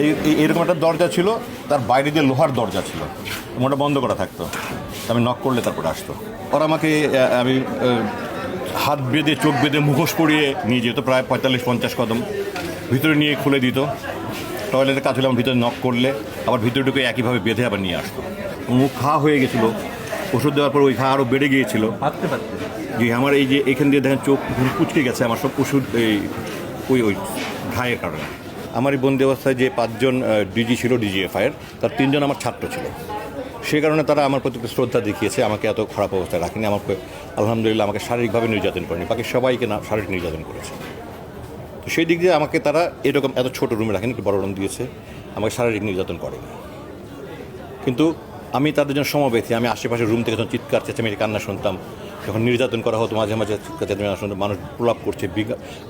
এই এরকম একটা দরজা ছিল তার বাইরে দিয়ে লোহার দরজা ছিল। ওটা বন্ধ করা থাকতো। আমি নক করলে তারপরে আসতো। ওরা আমাকে আমি হাত বেঁধে চোখ বেঁধে মুখোশ পরিয়ে নিয়ে যেত প্রায় পঁয়তাল্লিশ পঞ্চাশ কদম। ভিতরে নিয়ে খুলে দিত। টয়লেটের কাজ হলে আমার ভিতরে নক করলে আবার ভিতরে ঢুকে একইভাবে বেঁধে আবার নিয়ে আসতো। মুখ ঘা হয়ে গেছিল। ওষুধ দেওয়ার পর ওই ঘা আরও বেড়ে গিয়েছিল। যে আমার এই যে এখান দিয়ে দেখেন চোখ কুচকে গেছে আমার সব ওষুধ এই ওই ওই ঘায়ের কারণে। আমার এই বন্দি অবস্থায় যে পাঁচজন ডিজি ছিল, ডিজিএফআইয়ের, তার তিনজন আমার ছাত্র ছিল। সে কারণে তারা আমার প্রতি শ্রদ্ধা দেখিয়েছে, আমাকে এত খারাপ অবস্থায় রাখেনি, আমাকে আলহামদুলিল্লাহ আমাকে শারীরিকভাবে নির্যাতন করেনি, বাকি সবাইকে না, শারীরিক নির্যাতন করেছে। তো সেই দিক দিয়ে আমাকে তারা এরকম এত ছোট রুমে রাখেনি, একটু বড় রুম দিয়েছে, আমাকে শারীরিক নির্যাতন করেনি। কিন্তু আমি তাদের জন্য সমবেথী আমি আশেপাশের রুম থেকে যখন চিৎকার চেঁচামেচি, কান্না শুনতাম যখন নির্যাতন করা হতো মাঝে মাঝে মানুষ প্রলাপ করছে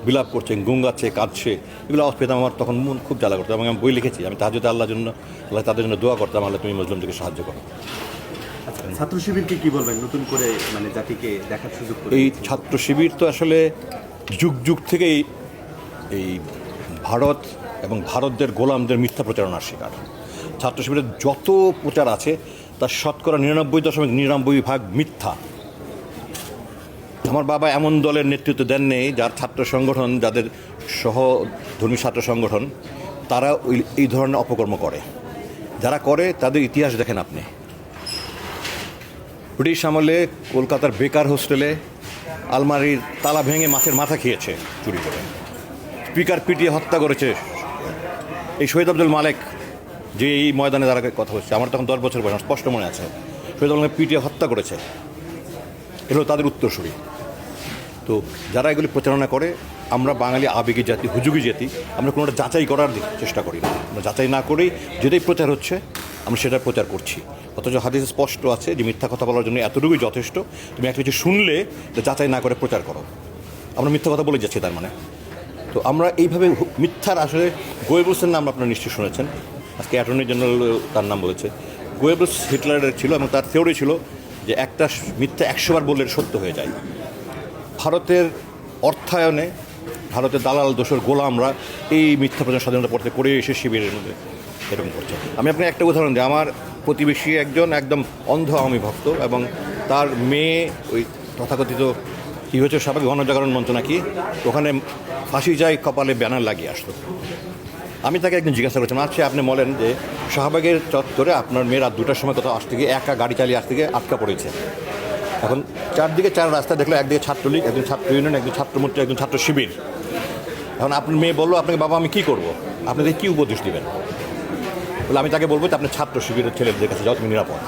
বিলাপ করছে গুঙ্গাচ্ছে কাঁদছে এগুলো আওয়াজ পেতাম আমার তখন মন খুব জ্বালা করতো এবং আমি বই লিখেছি। আমি তাহাজতে আল্লাহর জন্য আল্লাহ তাদের জন্য দোয়া করতাম আল্লাহ তুমি মুসলিমদেরকে সাহায্য করো। আচ্ছা ছাত্র শিবিরকে কি বলবেন? নতুন করে মানে জাতিকে দেখার সুযোগ এই ছাত্র শিবির তো আসলে যুগ যুগ থেকেই এই ভারত এবং ভারতদের গোলামদের মিথ্যা প্রচারণার শিকার। ছাত্র শিবিরের যত প্রচার আছে তার শতকরা নিরানব্বই দশমিক নিরানব্বই ভাগ মিথ্যা। আমার বাবা এমন দলের নেতৃত্ব দেন নেই যার ছাত্র সংগঠন, যাদের সহধর্মী ছাত্র সংগঠন, তারা এই ধরনের অপকর্ম করে। যারা করে, তাদের ইতিহাস দেখেন আপনি। ব্রিটিশ আমলে কলকাতার বেকার হোস্টেলে আলমারির তালা ভেঙে মাছের মাথা খেয়েছে চুরি করে। স্পিকার পিটিয়ে হত্যা করেছে। এই শহীদ আব্দুল মালেক, যে এই ময়দানে দ্বারা কথা হচ্ছে আমার তখন দশ বছর বয়স স্পষ্ট মনে আছে। শহীদ আব্দুল পিটিয়ে হত্যা করেছে। এগুলো তাদের উত্তরসূরি। তো যারা এগুলি প্রচারণা করে, আমরা বাঙালি আবেগী জাতি, হুজুগি জাতি, আমরা কোনোটা যাচাই করার চেষ্টা করি না। আমরা যাচাই না করেই যেটাই প্রচার হচ্ছে, আমরা সেটা প্রচার করছি। অথচ হাদিসে স্পষ্ট আছে যে মিথ্যা কথা বলার জন্য এতটুকুই যথেষ্ট। তুমি একটা কিছু শুনলে যাচাই না করে প্রচার করো। আমরা মিথ্যা কথা বলে যাচ্ছি তার মানে। তো আমরা এইভাবে মিথ্যার আসলে গোয়েবলসের নাম আপনারা নিশ্চয়ই শুনেছেন। আজকে অ্যাটর্নি জেনারেল তার নাম বলেছে। গোয়েবলস হিটলারের ছিল এবং তার থিওরি ছিল যে একটা মিথ্যা একশোবার বললে সত্য হয়ে যায়। ভারতের অর্থায়নে ভারতের দালাল দোষর গোলামরা এই মিথ্যা প্রচার স্বাধীনতা পড়তে করে এসে শিবিরের মধ্যে এরকম করছে। আমি আপনাকে একটা উদাহরণ দিই। আমার প্রতিবেশী একজন একদম অন্ধ আমি ভক্ত এবং তার মেয়ে ওই তথাকথিত কী হয়েছে স্বাভাবিক গণজাগরণ মঞ্চ নাকি? ওখানে ফাঁসি যায়, কপালে ব্যানার লাগিয়ে আসতো আমি তাকে একদিন জিজ্ঞাসা করেছিলাম আচ্ছা আপনি বলেন যে শাহবাগের চত্বরে আপনার মেয়ে রাত দুটার সময় কোথাও আসতে গিয়ে একা গাড়ি চালিয়ে আসতে গিয়ে আটকা পড়েছে। এখন চারদিকে চার রাস্তা দেখল একদিকে ছাত্রলীগ একজন ছাত্র ইউনিয়ন একজন ছাত্রমূর্তি একজন ছাত্র শিবির। এখন আপনার মেয়ে বলল, আপনাকে বাবা, আমি কি করব? আপনাদের কী উপদেশ দেবেন? বলে, আমি তাকে বলব যে আপনি ছাত্র শিবিরের ছেলেদের কাছে যাও, তুমি নিরাপদ।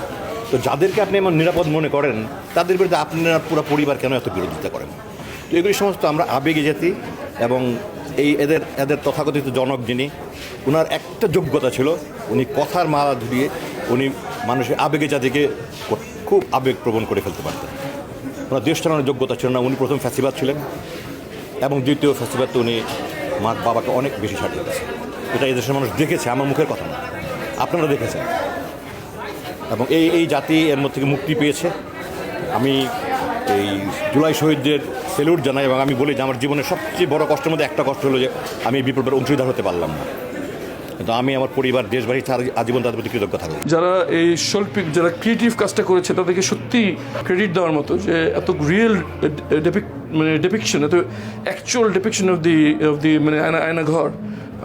তো যাদেরকে আপনি এমন নিরাপদ মনে করেন, তাদের বিরুদ্ধে আপনারা পুরো পরিবার কেন এত বিরোধিতা করেন? তো এগুলি সমস্ত আমরা আবেগে জাতি এবং এই এদের এদের তথাকথিত জনক যিনি ওনার একটা যোগ্যতা ছিল, উনি কথার মালা ধরিয়ে উনি মানুষের আবেগে জাতিকে খুব আবেগপ্রবণ করে ফেলতে পারতেন। ওনার দেশ চালানোর যোগ্যতা ছিল না, উনি প্রথম ফ্যাসিবাদ ছিলেন এবং দ্বিতীয় ফেস্টিভ্যাল তো উনি মা বাবাকে অনেক বেশি দিয়েছে এটা এই দেশের মানুষ দেখেছে, আমার মুখের কথা না। আপনারা দেখেছেন। এবং এই এই জাতি এর মধ্যে থেকে মুক্তি পেয়েছে। আমি এই জুলাই শহীদদের সেলুট জানাই এবং আমি বলি যে আমার জীবনের সবচেয়ে বড় কষ্টের মধ্যে একটা কষ্ট হলো যে আমি বিপ্লবের অংশীদার হতে পারলাম না। কিন্তু আমি আমার পরিবার দেশবাড়ি ছাড়া আজীবন তাদের প্রতি কৃতজ্ঞ থাকব যারা এই শৈল্পিক, যারা ক্রিয়েটিভ কাজটা করেছে, তাদেরকে সত্যি ক্রেডিট দেওয়ার মতো যে এত রিয়েল মানে ডেপিকশন এত actual depiction of the of the মানে আয়না আয়না ঘর,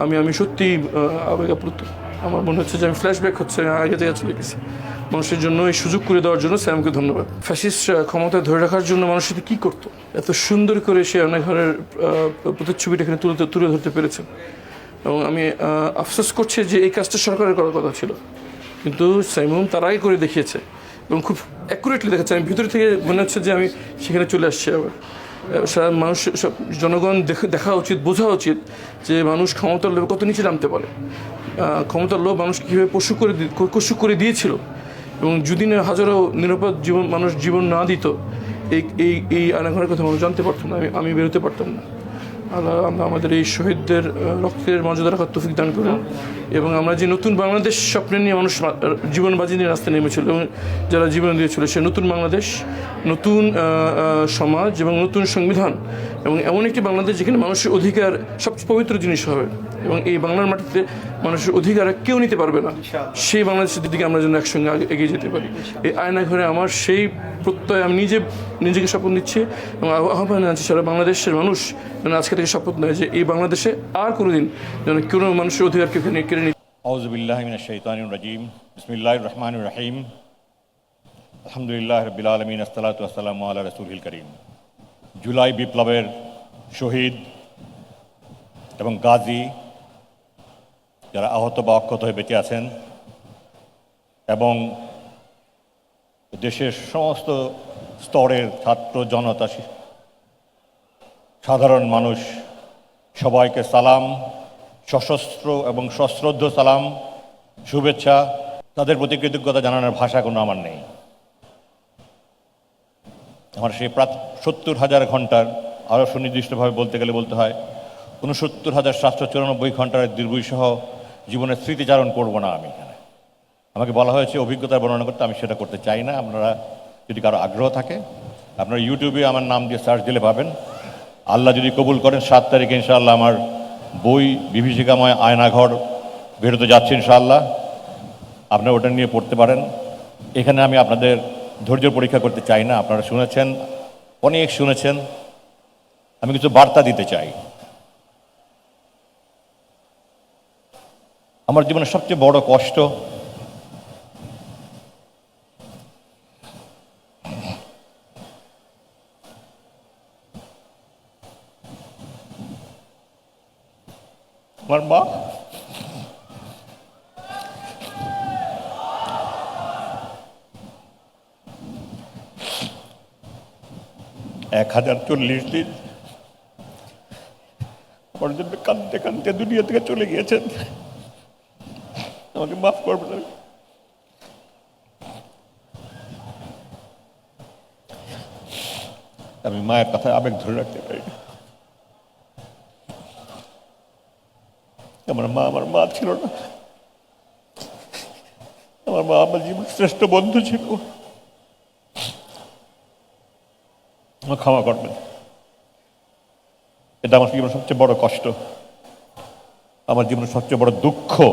আমি আমি সত্যি আবেগ আমার মনে হচ্ছে যে আমি ফ্ল্যাশব্যাক হচ্ছে আগে থেকে চলে গেছি। মানুষের জন্য এই সুযোগ করে দেওয়ার জন্য স্যামকে ধন্যবাদ। ফ্যাসিস্ট ক্ষমতায় ধরে রাখার জন্য মানুষ সাথে কী করতো? এত সুন্দর করে সে আয়না ঘরের প্রতিচ্ছবিটা এখানে তুলে তুলে ধরতে পেরেছেন এবং আমি আফসোস করছি যে এই কাজটা সরকারের করার কথা ছিল। কিন্তু সাইমুম আগে করে দেখিয়েছে এবং খুব অ্যাকুরেটলি দেখাচ্ছে। আমি ভিতর থেকে মনে হচ্ছে যে আমি সেখানে চলে আসছি আবার। সারা মানুষ, সব জনগণ দেখ- উচিত, বোঝা উচিত যে মানুষ ক্ষমতার লোভে কত নিচে নামতে পারে। ক্ষমতার লোভ মানুষ কীভাবে পশু করে পশু করে দিয়েছিল। এবং যদি না হাজারো নিরাপদ জীবন, মানুষ জীবন না দিত এই এই এই আনাঘরের কথা মানুষ জানতে পারতাম না, আমি বেরোতে পারতাম না। আল্লাহ, আমরা আমাদের এই শহীদদের রক্তের মর্যাদা রাখার তফিক দান করুন। এবং আমরা যে নতুন বাংলাদেশ স্বপ্নে নিয়ে মানুষ জীবন বাজি নিয়ে রাস্তায় নেমেছিল এবং যারা জীবন দিয়েছিল, সে নতুন বাংলাদেশ, নতুন সমাজ এবং নতুন সংবিধান এবং এমন একটি বাংলাদেশ যেখানে মানুষের অধিকার সবচেয়ে পবিত্র জিনিস হবে। এবং এই বাংলার মাটিতে মানুষের অধিকার কেউ নিতে পারবে না। সেই বাংলাদেশের দিকে আমরা যেন একসঙ্গে এগিয়ে যেতে পারি। এই আয়না ঘরে আমার সেই প্রত্যয় আমি নিজে নিজেকে শপথ নিচ্ছি এবং আহ্বান জানাচ্ছি সারা বাংলাদেশের মানুষ যেন আজকে থেকে শপথ নেয় যে এই বাংলাদেশে আর কোনো দিন যেন কোনো মানুষের অধিকার কেউ কেড়ে নিতে রহমান রাহিম। আলহামদুলিল্লাহ রবিল আলমিন। আল্লাহ রসুল করিম। জুলাই বিপ্লবের শহীদ এবং গাজী যারা আহত বা অক্ষত হয়ে বেঁচে আছেন এবং দেশের সমস্ত স্তরের ছাত্র জনতা, সাধারণ মানুষ, সবাইকে সালাম, সশস্ত্র এবং সশ্রদ্ধ সালাম, শুভেচ্ছা। তাদের প্রতি কৃতজ্ঞতা জানানোর ভাষা কোনো আমার নেই। আমার সেই প্রাত সত্তর হাজার ঘণ্টার আরও সুনির্দিষ্টভাবে বলতে গেলে বলতে হয়, উনসত্তর হাজার সাতশো চুরানব্বই ঘণ্টার দুর্বৈসহ জীবনের স্মৃতিচারণ করব না আমি এখানে। আমাকে বলা হয়েছে অভিজ্ঞতার বর্ণনা করতে, আমি সেটা করতে চাই না। আপনারা, যদি কারও আগ্রহ থাকে, আপনারা ইউটিউবে আমার নাম দিয়ে সার্চ দিলে পাবেন। আল্লাহ যদি কবুল করেন, সাত তারিখে ইনশাআল্লাহ আমার বই, বিভীষিকাময় আয়নাঘর বেরোতে যাচ্ছে ইনশাআল্লাহ। আপনারা ওটা নিয়ে পড়তে পারেন। এখানে আমি আপনাদের ধৈর্য পরীক্ষা করতে চাই না, আপনারা শুনেছেন, অনেক শুনেছেন, আমি কিছু বার্তা দিতে চাই। আমার জীবনের সবচেয়ে বড় কষ্ট আমার মা এক হাজার চল্লিশ দিন। আমার জন্য কাঁদতে কাঁদতে দুনিয়া থেকে চলে গিয়েছেন। আমাকে মাফ করবেন আমি মায়ের কথায় আবেগ ধরে রাখতে পারি আমার মা আমার মা ছিল না। আমার মা আমার জীবন শ্রেষ্ঠ বন্ধু ছিল। আমার ক্ষমা করবেন। এটা আমার জীবনের সবচেয়ে বড় কষ্ট। আমার জীবনের সবচেয়ে বড় দুঃখ।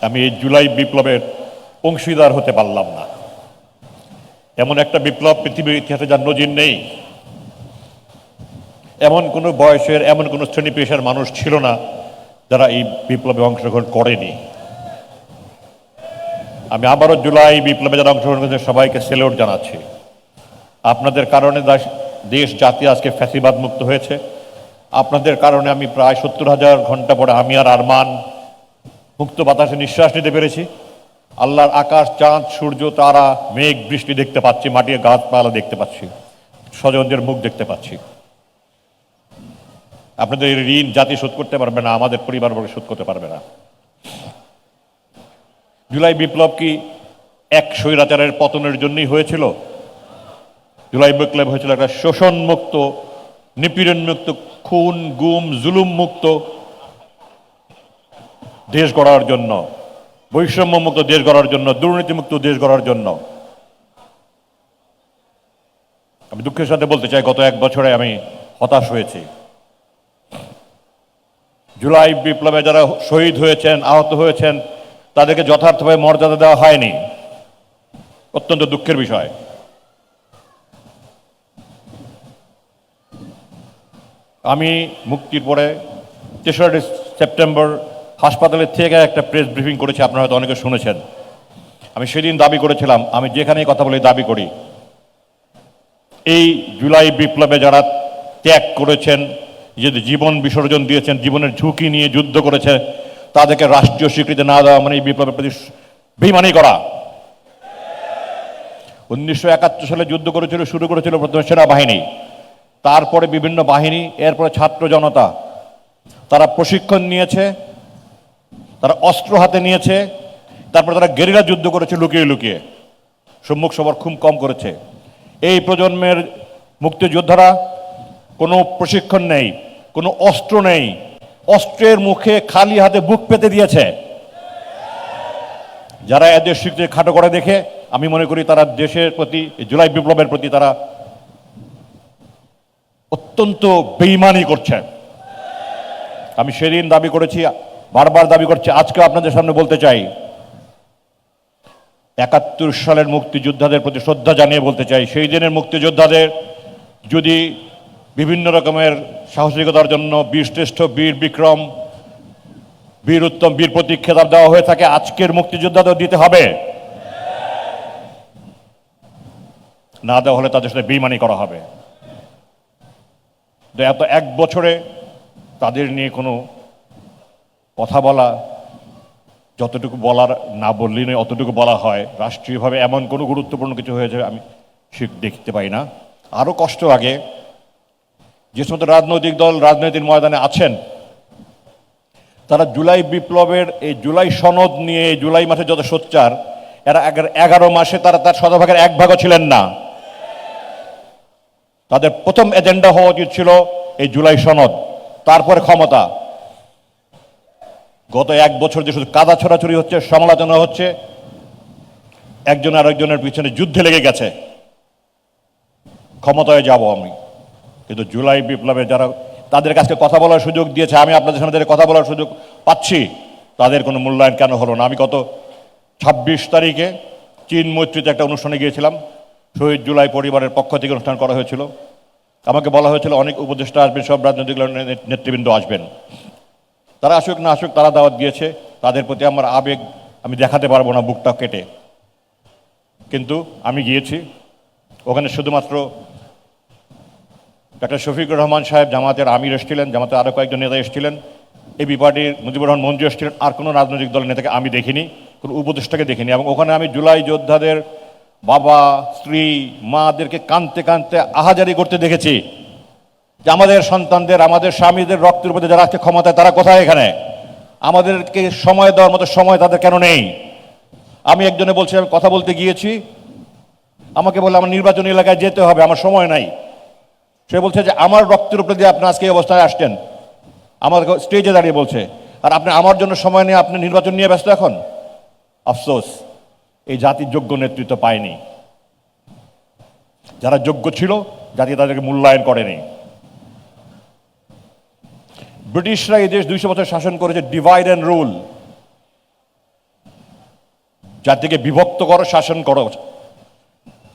আমি এই জুলাই বিপ্লবের অংশীদার হতে পারলাম না। এমন একটা বিপ্লব পৃথিবীর ইতিহাসে যার নজির নেই। এমন কোনো বয়সের, এমন কোনো শ্রেণি পেশার মানুষ ছিল না যারা এই বিপ্লবে অংশগ্রহণ করেনি। আমি আবারও জুলাই বিপ্লবে যারা অংশগ্রহণ করেছে, সবাইকে সেলুট জানাচ্ছি। আপনাদের কারণে দেশ জাতি আজকে ফ্যাসিবাদ মুক্ত হয়েছে। আপনাদের কারণে আমি প্রায় সত্তর হাজার ঘণ্টা পরে আমি আর আরমান মুক্ত বাতাসে নিঃশ্বাস নিতে পেরেছি। আল্লাহর আকাশ, চাঁদ, সূর্য, তারা, মেঘ, বৃষ্টি দেখতে পাচ্ছি, মাটি, গাছপালা দেখতে পাচ্ছি, স্বজনদের মুখ দেখতে পাচ্ছি। আপনাদের ঋণ জাতি শোধ করতে পারবে না, আমাদের পরিবারবর্গ শোধ করতে পারবে না। জুলাই বিপ্লব কি এক স্বৈরাচারের পতনের জন্যই হয়েছিল? জুলাই বিপ্লব হয়েছিল একটা শোষণ মুক্ত নিপীড়ন মুক্ত খুন, গুম জুলুম মুক্ত দেশ গড়ার জন্য বৈষম্য মুক্ত দেশ গড়ার জন্য, দুর্নীতিমুক্ত দেশ গড়ার জন্য। আমি দুঃখের সাথে বলতে চাই, গত এক বছরে আমি হতাশ হয়েছি। জুলাই বিপ্লবে যারা শহীদ হয়েছেন, আহত হয়েছেন, তাদেরকে যথার্থভাবে মর্যাদা দেওয়া হয়নি। অত্যন্ত দুঃখের বিষয়। আমি মুক্তির পরে তেসরা সেপ্টেম্বর হাসপাতালের থেকে একটা প্রেস ব্রিফিং করেছি, আপনারা হয়তো অনেকে শুনেছেন। আমি সেদিন দাবি করেছিলাম, আমি যেখানেই কথা বলি দাবি করি। এই জুলাই বিপ্লবে যারা ত্যাগ করেছেন যে জীবন বিসর্জন দিয়েছেন, জীবনের ঝুঁকি নিয়ে যুদ্ধ করেছে, তাদেরকে রাষ্ট্রীয় স্বীকৃতি না দেওয়া মানে এই বিপ্লবের প্রতি বেমানি করা। উনিশশো একাত্তর সালে যুদ্ধ করেছিল, শুরু করেছিল প্রথমে সেনাবাহিনী। তারপরে বিভিন্ন বাহিনী, এরপরে ছাত্র জনতা, তারা প্রশিক্ষণ নিয়েছে, তারা অস্ত্র হাতে নিয়েছে, তারপরে তারা গেরিলা যুদ্ধ করেছে লুকিয়ে লুকিয়ে। সম্মুখ সবার খুব কম করেছে। এই প্রজন্মের মুক্তিযোদ্ধারা কোনো প্রশিক্ষণ নেই, কোনো অস্ত্র নেই, অস্ত্রের মুখে খালি হাতে বুক পেতে দিয়েছে। যারা এদের স্বীকৃতি খাটো করে দেখে, আমি মনে করি তারা দেশের প্রতি, জুলাই বিপ্লবের প্রতি তারা অত্যন্ত বেইমানি করছেন। আমি সেদিন দাবি করেছি, বারবার দাবি করছি আজকে আপনাদের সামনে বলতে চাই। একাত্তর সালের মুক্তিযোদ্ধাদের প্রতি শ্রদ্ধা জানিয়ে বলতে চাই, সেই দিনের মুক্তিযোদ্ধাদের যদি বিভিন্ন রকমের সাহসিকতার জন্য বীর শ্রেষ্ঠ বীর বিক্রম, বীর উত্তম, বীর প্রতীক খেতাব দেওয়া হয়ে থাকে, আজকের মুক্তিযোদ্ধাদের দিতে হবে। না দেওয়া হলে তাদের সাথে বেইমানি করা হবে। এত এক বছরে তাদের নিয়ে কোনো কথা বলা, যতটুকু বলার না বললেই নয়, অতটুকু বলা হয়। রাষ্ট্রীয়ভাবে এমন কোনো গুরুত্বপূর্ণ কিছু হয়েছে, আমি ঠিক দেখতে পাই না। আরও কষ্ট লাগে যে সমস্ত রাজনৈতিক দল রাজনৈতিক ময়দানে আছেন, তারা জুলাই বিপ্লবের এই জুলাই সনদ নিয়ে, জুলাই মাসে যত সোচ্চার, এরা এগারো মাসে তারা তার শতভাগের এক ভাগও ছিলেন না। তাদের প্রথম এজেন্ডা হওয়া উচিত ছিল এই জুলাই সনদ, তারপরে ক্ষমতা। গত এক বছর যে শুধু কাদা ছড়াছড়ি হচ্ছে, সমালোচনা হচ্ছে, একজন আরেকজনের পিছনে যুদ্ধে লেগে গেছে। ক্ষমতায় যাব আমি। কিন্তু জুলাই বিপ্লবে যারা তাদের কাছে কথা বলার সুযোগ দিয়েছে, আমি আপনাদের সামনে কথা বলার সুযোগ পাচ্ছি, তাদের কোনো মূল্যায়ন কেন হলো না? আমি গত ছাব্বিশ তারিখে চীন মৈত্রীতে একটা অনুষ্ঠানে গিয়েছিলাম। শহীদ জুলাই পরিবারের পক্ষ থেকে অনুষ্ঠান করা হয়েছিল। আমাকে বলা হয়েছিল, অনেক উপদেষ্টা আসবেন, সব রাজনৈতিক নেতৃবৃন্দ আসবেন। তারা আসুক, না আসুক, তারা দাওয়াত দিয়েছে। তাদের প্রতি আমার আবেগ, আমি দেখাতে পারব না বুকটা কেটে। কিন্তু আমি গিয়েছি। ওখানে শুধুমাত্র ডাক্তার শফিকুর রহমান সাহেব জামাতের আমির এসেছিলেন, জামাতের আরও কয়েকজন নেতা এসেছিলেন। এবি পার্টির মুজিবুর রহমান মঞ্জু এসেছিলেন, আর কোনো রাজনৈতিক দলের নেতাকে আমি দেখিনি, কোনো উপদেষ্টাকে দেখিনি। এবং ওখানে আমি জুলাই যোদ্ধাদের বাবা, স্ত্রী, মাদেরকে কানতে কানতে আহাজারি করতে দেখেছি যে আমাদের সন্তানদের, আমাদের স্বামীদের রক্তের উপরে যারা আজকে ক্ষমতায়, তারা কোথায় এখানে? আমাদেরকে সময় দেওয়ার মতো সময় তাদের কেন নেই? আমি একজনে বলছি, আমি কথা বলতে গিয়েছি। আমাকে বলে আমার নির্বাচনী এলাকায় যেতে হবে, আমার সময় নাই। সে বলছে যে, আমার রক্তের উপরে দিয়ে আপনি আজকে এই অবস্থায় আসছেন। আমার স্টেজে দাঁড়িয়ে বলছে, আর আপনি আমার জন্য সময় নিয়ে আপনি নির্বাচন নিয়ে ব্যস্ত এখন? আফসোস। এই জাতির যোগ্য নেতৃত্ব পায়নি। যারা যোগ্য ছিল, জাতি তাদেরকে মূল্যায়ন করেনি। ব্রিটিশরা এই দেশ দুইশো বছর শাসন করেছে ডিভাইড অ্যান্ড রুল জাতিকে বিভক্ত করো, শাসন করো।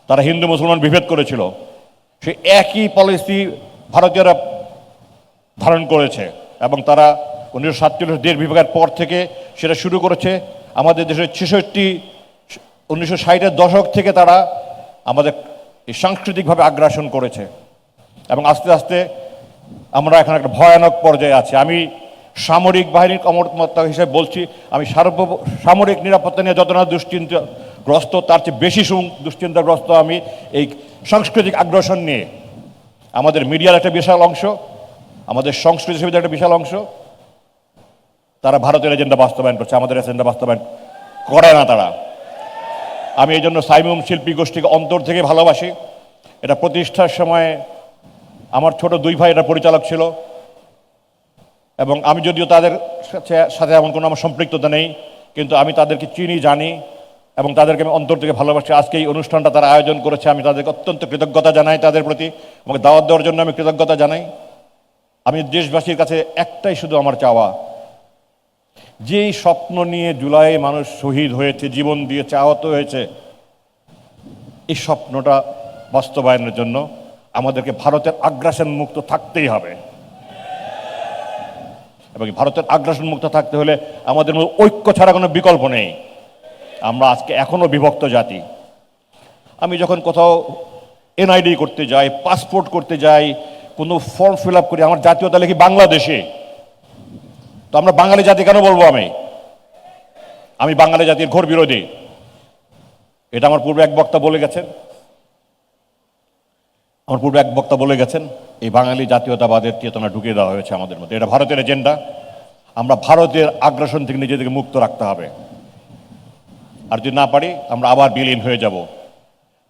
তারা হিন্দু, মুসলমান বিভেদ করেছিল। সে একই পলিসি ভারতীয়রা ধারণ করেছে এবং তারা উনিশশো সাতচল্লিশ দেশ বিভাগের পর থেকে সেটা শুরু করেছে। আমাদের দেশের ছেষট্টি উনিশশো ষাটের দশক থেকে তারা আমাদের সাংস্কৃতিকভাবে আগ্রাসন করেছে। এবং আস্তে আস্তে আমরা এখন একটা ভয়ানক পর্যায়ে আছি। আমি সামরিক বাহিনীর কর্মকর্তা হিসেবে বলছি, আমি সার্ব সামরিক নিরাপত্তা নিয়ে যত না দুশ্চিন্তাগ্রস্ত তার চেয়ে বেশি দুশ্চিন্তাগ্রস্ত আমি এই সাংস্কৃতিক আগ্রাসন নিয়ে। আমাদের মিডিয়ার একটা বিশাল অংশ, আমাদের সংস্কৃতি সমিতির একটা বিশাল অংশ, তারা ভারতের এজেন্ডা বাস্তবায়ন করছে। আমাদের এজেন্ডা বাস্তবায়ন করে না তারা। আমি এই জন্য সাইমুম শিল্পী গোষ্ঠীকে অন্তর থেকে ভালোবাসি। এটা প্রতিষ্ঠার সময় আমার ছোট দুই ভাই এটা পরিচালক ছিল। এবং আমি যদিও তাদের সাথে- এমন কোনো আমার সম্পৃক্ততা নেই, কিন্তু আমি তাদেরকে চিনি, জানি এবং তাদেরকে আমি অন্তর থেকে ভালোবাসি। আজকে এই অনুষ্ঠানটা তারা আয়োজন করেছে, আমি তাদেরকে অত্যন্ত কৃতজ্ঞতা জানাই তাদের প্রতি। আমাকে দাওয়াত দেওয়ার জন্য আমি কৃতজ্ঞতা জানাই। আমি দেশবাসীর কাছে একটাই শুধু আমার চাওয়া যেই স্বপ্ন নিয়ে জুলাই মানুষ শহীদ হয়েছে, জীবন দিয়েছে, আহত হয়েছে, এই স্বপ্নটা বাস্তবায়নের জন্য আমাদেরকে ভারতের আগ্রাসন মুক্ত থাকতেই হবে। এবং ভারতের আগ্রাসন মুক্ত থাকতে হলে আমাদের ঐক্য ছাড়া কোনো বিকল্প নেই। আমরা আজকে এখনও বিভক্ত জাতি। আমি যখন কোথাও এনআইডি করতে যাই, পাসপোর্ট করতে যাই, কোনো ফর্ম ফিল আপ করি, আমার জাতীয়তা লিখি বাংলাদেশে। তো আমরা বাঙালি জাতি কেন বলব আমি? আমি বাঙালি জাতির ঘোর বিরোধী। এটা আমার পূর্বে এক বক্তা বলে গেছেন। আমার পূর্বে এক বক্তা বলে গেছেন, এই বাঙালি জাতীয়তাবাদের চেতনা ঢুকিয়ে দেওয়া হয়েছে আমাদের মধ্যে। এটা ভারতের এজেন্ডা। আমরা ভারতের আগ্রাসন থেকে নিজেদেরকে মুক্ত রাখতে হবে। আর যদি না পারি, আমরা আবার বিলীন হয়ে যাব।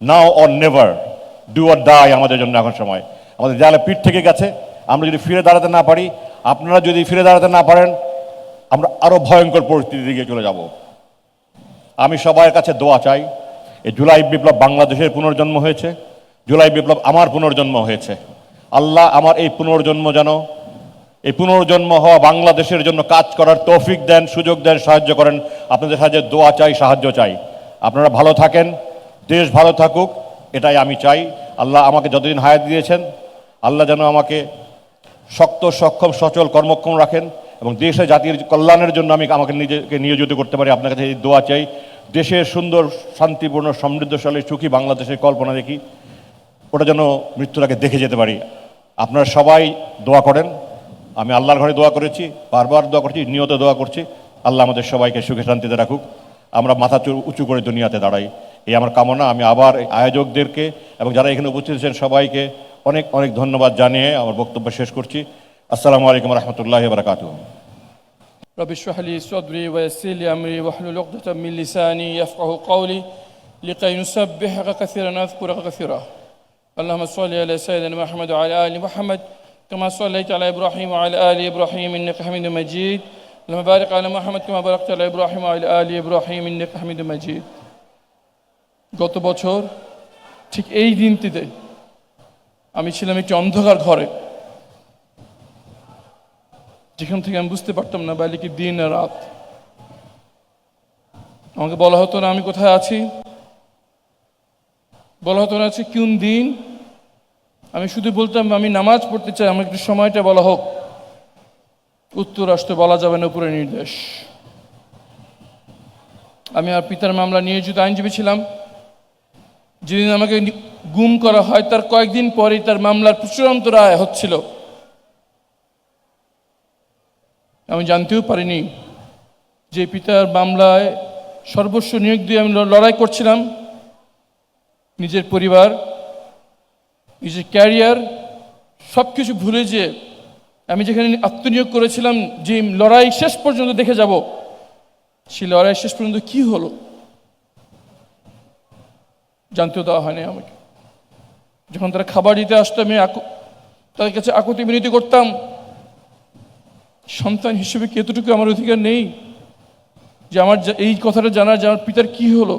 Now or never do or die আমাদের জন্য এখন সময়। আমাদের দেয়ালে পিঠ থেকে গেছে। আমরা যদি ফিরে দাঁড়াতে না পারি আপনারা যদি ফিরে দাঁড়াতে না পারেন, আমরা আরও ভয়ঙ্কর পরিস্থিতির দিকে চলে যাব। আমি সবার কাছে দোয়া চাই, এই জুলাই বিপ্লব বাংলাদেশের পুনর্জন্ম হয়েছে, জুলাই বিপ্লব আমার পুনর্জন্ম হয়েছে। আল্লাহ আমার এই পুনর্জন্ম যেন, এই পুনর্জন্ম হওয়া বাংলাদেশের জন্য কাজ করার তৌফিক দেন, সুযোগ দেন, সাহায্য করেন। আপনাদের সাহায্যে দোয়া চাই, সাহায্য চাই। আপনারা ভালো থাকেন, দেশ ভালো থাকুক, এটাই আমি চাই। আল্লাহ আমাকে যতদিন হায়াত দিয়েছেন, আল্লাহ যেন আমাকে শক্ত, সক্ষম, সচল কর্মক্ষম রাখেন এবং দেশে জাতির কল্যাণের জন্য আমি আমাকে নিজেকে নিয়োজিত করতে পারি। আপনার কাছে এই দোয়া চাই। দেশের সুন্দর, শান্তিপূর্ণ, সমৃদ্ধশালী, সুখী বাংলাদেশের কল্পনা দেখি। ওটা যেন মৃত্যুর আগে দেখে যেতে পারি। আপনারা সবাই দোয়া করেন। আমি আল্লাহর ঘরে দোয়া করেছি, বারবার দোয়া করছি, নিয়ত দোয়া করছি। আল্লাহ আমাদের সবাইকে সুখে শান্তিতে রাখুক। আমরা মাথা উঁচু করে দুনিয়াতে দাঁড়াই। এই আমার কামনা। আমি আবার আয়োজকদেরকে এবং যারা এখানে উপস্থিত আছেন সবাইকে অনেক অনেক ধন্যবাদ জানিয়ে আমার বক্তব্য শেষ করছি আসসালামু আলাইকুম রহমতুল্লাহ বারকাতুহ رب اشرح لي صدري ويسر لي امري واحلل عقدة من لساني يفقه قولي لكي نسبحك كثيرا نذكرك كثيرا اللهم صل على سيدنا محمد وعلى ال محمد كما صليت على ابراهيم وعلى ال ابراهيم انك حميد مجيد اللهم بارك على محمد كما باركت على ابراهيم وعلى ال ابراهيم انك حميد مجيد গত বছর ঠিক এই দিনটিতে আমি ছিলাম একটি অন্ধকার ঘরে। যেখান থেকে আমি বুঝতে পারতাম না বাইরে কি দিন আর রাত। আমাকে বলা হতো না আমি কোথায় আছি। বলা হতো না আছে কোন দিন। আমি শুধু বলতাম, আমি নামাজ পড়তে চাই আমার একটু সময়টা বলা হোক। উত্তর আসতে বলা যাবে না, উপরে নির্দেশ। আমি আর পিতার মামলা নিয়োজিত আইনজীবী ছিলাম যেদিন আমাকে গুম করা হয়, তার কয়েকদিন পরেই তার মামলার চূড়ান্ত রায় হচ্ছিল। আমি জানতেও পারিনি যে পিতার মামলায় সর্বস্ব নিয়োগ দিয়ে আমি লড়াই করছিলাম। নিজের পরিবার, নিজের ক্যারিয়ার সব কিছু ভুলে যে আমি যেখানে আত্মনিয়োগ করেছিলাম যে লড়াই শেষ পর্যন্ত দেখে যাব, সেই লড়াই শেষ পর্যন্ত কি হলো? জানতেও দেওয়া হয়নি আমাকে। যখন তারা খাবার দিতে আসতো, আমি তাদের কাছে আকুতি বিনতি করতাম, সন্তান হিসেবে কি এতটুকু আমার অধিকার নেই? যে আমার এই কথাটা জানার যে আমার পিতার কি হলো?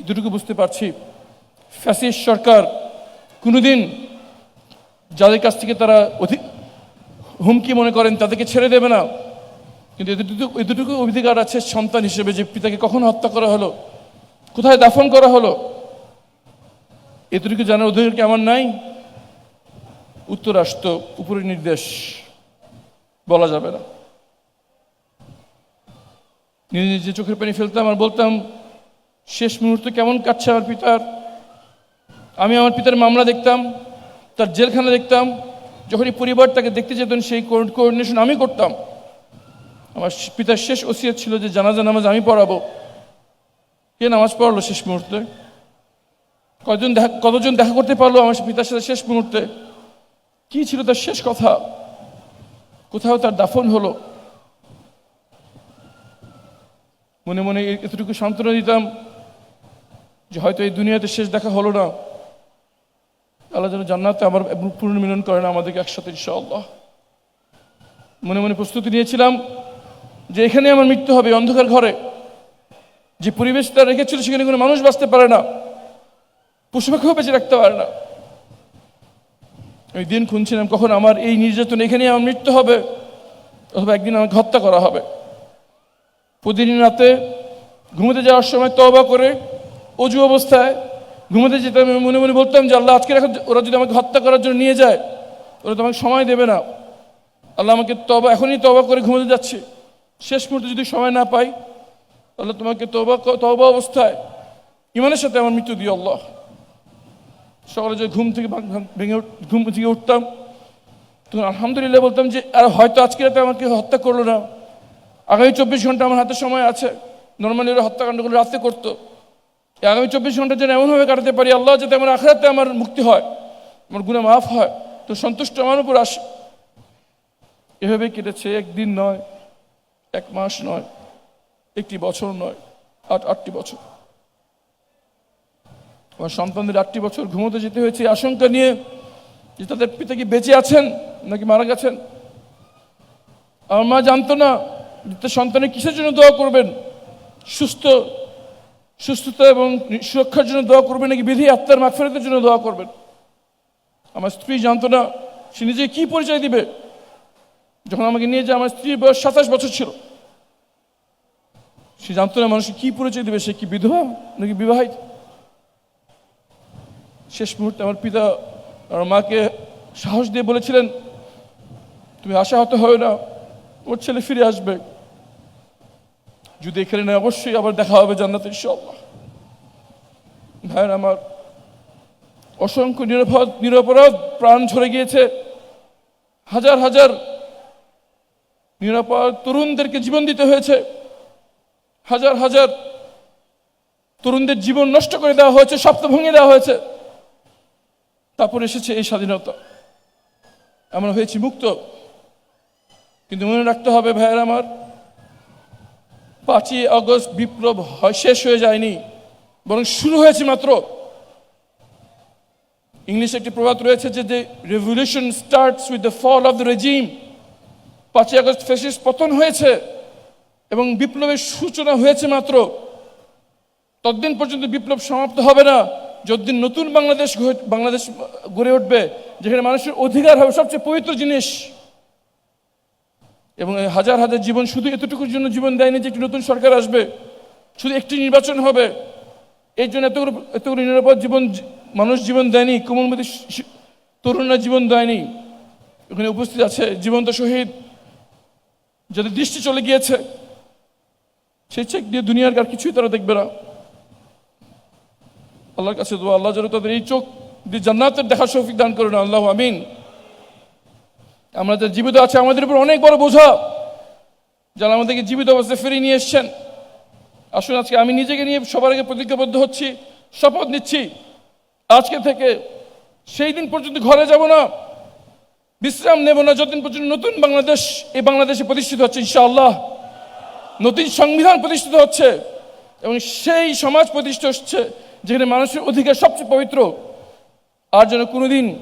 এতটুকু বুঝতে পারছি। ফ্যাসিস্ট সরকার কোনোদিন যাদের কাছ থেকে তারা অধিক হুমকি মনে করেন, তাদেরকে ছেড়ে দেবে না। কিন্তু এতটুকু এতটুকু অধিকার আছে সন্তান হিসেবে যে পিতাকে কখন হত্যা করা হলো? কোথায় দাফন করা হলো? এতটুকু জানার অধিকার কি আমার নাই? উত্তর আসতো উপরের নির্দেশ বলা যাবে না। নিজে নিজে চোখের পানি ফেলতাম আর বলতাম, শেষ মুহূর্তে কেমন কাটছে আমার পিতার? আমি আমার পিতার মামলা দেখতাম, তার জেলখানা দেখতাম, যখনই পরিবার তাকে দেখতে যেতেন সেই কোঅর্ডিনেশন আমি করতাম। আমার পিতার শেষ ওসিয়ত ছিল যে জানাজা নামাজ আমি পড়াবো। কে নামাজ পড়ল শেষ মুহূর্তে। কয়জন দেখা, কতজন দেখা করতে পারল আমার পিতার সাথে শেষ মুহূর্তে? কি ছিল তার শেষ কথা? কোথাও তার দাফন হলো? মনে মনে এতটুকু সান্ত্বনা দিতাম যে হয়তো এই দুনিয়াতে শেষ দেখা হলো না। আল্লাহ যেন জান্নাতে আমার পুনর্মিলন করেন আমাদেরকে একসাথে, ইনশাআল্লাহ। মনে মনে প্রস্তুতি নিয়েছিলাম যে এখানে আমার মৃত্যু হবে অন্ধকার ঘরে। যে পরিবেশ তারা রেখেছিল সেখানে কোনো মানুষ বাঁচতে পারে না। পশু পাখিও বেঁচে রাখতে পারে না। ওই দিন খুঁজছিলাম কখন আমার এই নির্যাতন এখানে আমার মৃত্যু হবে, অথবা একদিন আমাকে হত্যা করা হবে। প্রতিদিন রাতে ঘুমোতে যাওয়ার সময় তবা করে অজু অবস্থায় ঘুমোতে যেতাম আমি মনে মনে বলতাম যে আল্লাহ আজকে এখন ওরা যদি আমাকে হত্যা করার জন্য নিয়ে যায়, ওরা তো আমাকে সময় দেবে না। আল্লাহ আমাকে তবা এখনই তবা করে ঘুমোতে যাচ্ছে। শেষ মুহূর্তে যদি সময় না পাই আল্লাহ তোমাকে তবা তবা অবস্থায়। ইমানের সাথে আমার মৃত্যু দিও আল্লাহ। সকালে যে ঘুম থেকে ভাঙ- ঘুম থেকে উঠতাম, তখন আলহামদুলিল্লাহ বলতাম যে, আর হয়তো আজকে রাতে আমাকে হত্যা করল না। আগামী চব্বিশ ঘণ্টা আমার হাতে সময় আছে। নর্মালি ওরা হত্যাকাণ্ডগুলো রাতে করতো। আগামী চব্বিশ ঘণ্টা যেন এমনভাবে কাটাতে পারি, আল্লাহ যাতে আমার আখড়াতে আমার মুক্তি হয়, আমার গুণা মাফ হয়। তো সন্তুষ্ট আমার উপর আসে এভাবে কেটেছে, একদিন নয়, এক মাস নয়। একটি বছর নয়, আট, আটটি বছর। আমার সন্তানদের আটটি বছর ঘুমোতে যেতে হয়েছে আশঙ্কা নিয়ে যে তাদের পিতা কি বেঁচে আছেন নাকি মারা গেছেন? আমার মা জানতো না যে তার সন্তানের কিসের জন্য দোয়া করবেন? সুস্থ, সুস্থতা এবং সুরক্ষার জন্য দোয়া করবেন নাকি বিধি আত্মার মাগফিরাতের জন্য দোয়া করবেন? আমার স্ত্রী জানতো না, সে নিজে কি পরিচয় দিবে? যখন আমাকে নিয়ে যে আমার স্ত্রীর বয়স সাতাশ বছর ছিল। সে জানতো না মানুষকে কি পরিচয় দেবে, সে কি বিধবা নাকি বিবাহিত? শেষ মুহূর্তে আমার পিতা আমার মাকে সাহস দিয়ে বলেছিলেন, তুমি আশাহত হও না ওর ছেলে ফিরে আসবে। যদি এখানে না অবশ্যই আবার দেখা হবে জান্নাতে ইনশাআল্লাহ। ভাইয়ের আমার অসংখ্য নিরাপদ, নিরপরাধ প্রাণ ঝরে গিয়েছে। হাজার হাজার নিরাপদ তরুণদেরকে জীবন দিতে হয়েছে। হাজার হাজার তরুণদের জীবন নষ্ট করে দেওয়া হয়েছে, স্বপ্ন ভেঙে দেওয়া হয়েছে। তারপর এসেছে এই স্বাধীনতা। আমরা হয়েছি মুক্ত। কিন্তু মনে রাখতে হবে ভাইয়ের আমার, পাঁচই আগস্ট বিপ্লব শেষ হয়ে যায়নি, বরং শুরু হয়েছে মাত্র। ইংলিশে একটি প্রবাদ রয়েছে যে যে revolution starts with the fall of the regime পাঁচই আগস্ট ফেসিস পতন হয়েছে। এবং বিপ্লবের সূচনা হয়েছে মাত্র। ততদিন পর্যন্ত বিপ্লব সমাপ্ত হবে না। যতদিন নতুন বাংলাদেশ বাংলাদেশ গড়ে উঠবে, যেখানে মানুষের অধিকার হবে সবচেয়ে পবিত্র জিনিস। এবং হাজার হাজার জীবন শুধু এতটুকুর জন্য জীবন দেয়নি যে একটি নতুন সরকার আসবে। শুধু একটি নির্বাচন হবে। এই জন্য এতগুলো এতগুলো নিরাপদ জীবন মানুষ জীবন দেয়নি, কোমলমতি তরুণরা জীবন দেয়নি। এখানে উপস্থিত আছে জীবন্ত শহীদ। যাদের দৃষ্টি চলে গিয়েছে। সেই চেক দিয়ে দুনিয়ার আর কিছুই তারা দেখবে না। আল্লাহর কাছে দোয়া, আল্লাহ যেন তাদের এই চোখ দিয়ে জান্নাতের দেখা শফিক দান করে না আল্লাহ আমিন। আমরা যারা জীবিত আছে আমাদের উপর অনেক বড় বোঝা, যারা আমাদেরকে জীবিত অবস্থায় ফিরিয়ে নিয়ে এসছেন। আসুন আজকে আমি নিজেকে নিয়ে সবার আগে প্রতিজ্ঞাবদ্ধ হচ্ছি, শপথ নিচ্ছি। আজকে থেকে সেই দিন পর্যন্ত ঘরে যাব না, বিশ্রাম নেব না, যতদিন পর্যন্ত নতুন বাংলাদেশ, এই বাংলাদেশে প্রতিষ্ঠিত হচ্ছে, ইনশাআল্লাহ। নতুন সংবিধান প্রতিষ্ঠিত হচ্ছে এবং সেই সমাজ প্রতিষ্ঠিত হচ্ছে যেখানে মানুষের অধিকার সবচেয়ে পবিত্র। আর যেন কোনোদিন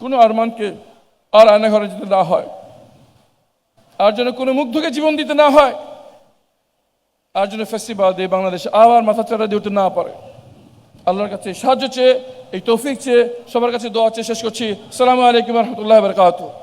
কোনো আরমানকে আর আয়না ঘরে যেতে না হয়। আর যেন কোনো মুগ্ধকে জীবন দিতে না হয়। আর যেন ফেস্টিভাল দিয়ে বাংলাদেশ আবার মাথা চারা দিয়ে উঠতে না পারে। আল্লাহর কাছে সাহায্য চেয়ে, এই তৌফিক চেয়ে, সবার কাছে দোয়া চেয়ে শেষ করছি। সালামু আলাইকুম রহমতুল্লাহ বরকাত